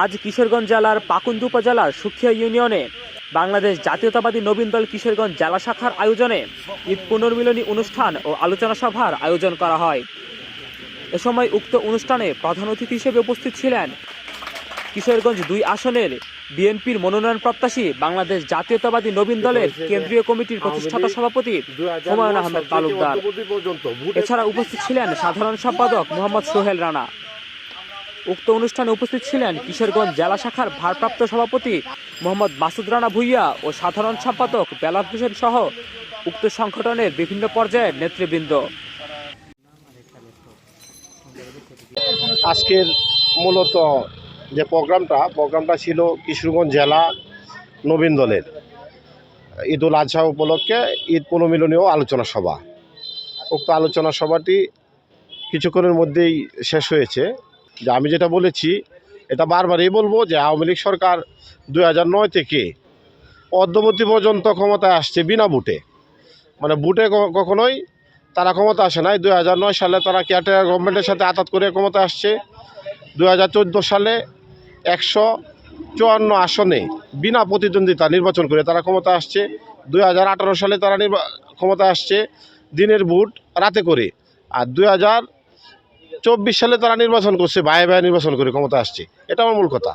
আজ কিশোরগঞ্জ জেলার পাকুন্দ উপজেলার সুখিয়া ইউনিয়নে বাংলাদেশ জাতীয়তাবাদী নবীন দল কিশোরগঞ্জ জেলা শাখার আয়োজনে ঈদ পুনর্মিলনী অনুষ্ঠান ও আলোচনা সভার আয়োজন করা হয়। এ সময় উক্ত অনুষ্ঠানে প্রধান অতিথি হিসেবে উপস্থিত ছিলেন কিশোরগঞ্জ দুই আসনের বিএনপির মনোনয়ন প্রত্যাশী বাংলাদেশ জাতীয়তাবাদী নবীন দলের কেন্দ্রীয় কমিটির প্রতিষ্ঠাতা সভাপতি হুমায়ুন আহমেদ তালুকদার। এছাড়া উপস্থিত ছিলেন সাধারণ সম্পাদক মোহাম্মদ সোহেল রানা। উক্ত অনুষ্ঠানে উপস্থিত ছিলেন কিশোরগঞ্জ জেলা শাখার ভারপ্রাপ্ত সভাপতি মোহাম্মদ মাসুদ রানা ভুইয়া ও সাধারণ সম্পাদক বেলাল হোসেন সহ উক্ত সংগঠনের বিভিন্ন পর্যায়ের নেতৃবৃন্দ। আজকের মূলত যে প্রোগ্রামটা প্রোগ্রামটা ছিল কিশোরগঞ্জ জেলা নবীন দলের। ঈদ উল আজহা উপলক্ষে ঈদ পুনর্মিলনীয় আলোচনা সভা। উক্ত আলোচনা সভাটি কিছুক্ষণের মধ্যেই শেষ হয়েছে। যে আমি যেটা বলেছি, এটা বারবারই বলব যে আওয়ামী লীগ সরকার দুই নয় থেকে অদ্যবর্তী পর্যন্ত ক্ষমতায় আসছে বিনা বুটে মানে বুটে কখনোই তারা ক্ষমতা আসে নাই। হাজার নয় সালে তারা কেয়ারটেকার গভর্নমেন্টের সাথে আতাত করে ক্ষমতা আসছে। দুই হাজার চোদ্দ সালে একশো চুয়ান্ন আসনে বিনা প্রতিদ্বন্দ্বিতা নির্বাচন করে তারা ক্ষমতা আসছে। দুই হাজার আঠারো সালে তারা নির্বা ক্ষমতা আসছে দিনের ভোট রাতে করে। আর দুই হাজার চব্বিশ সালে তারা নির্বাচন করছে ভাই ভাই নির্বাচন করে ক্ষমতা আসছে। এটা আমার মূল কথা।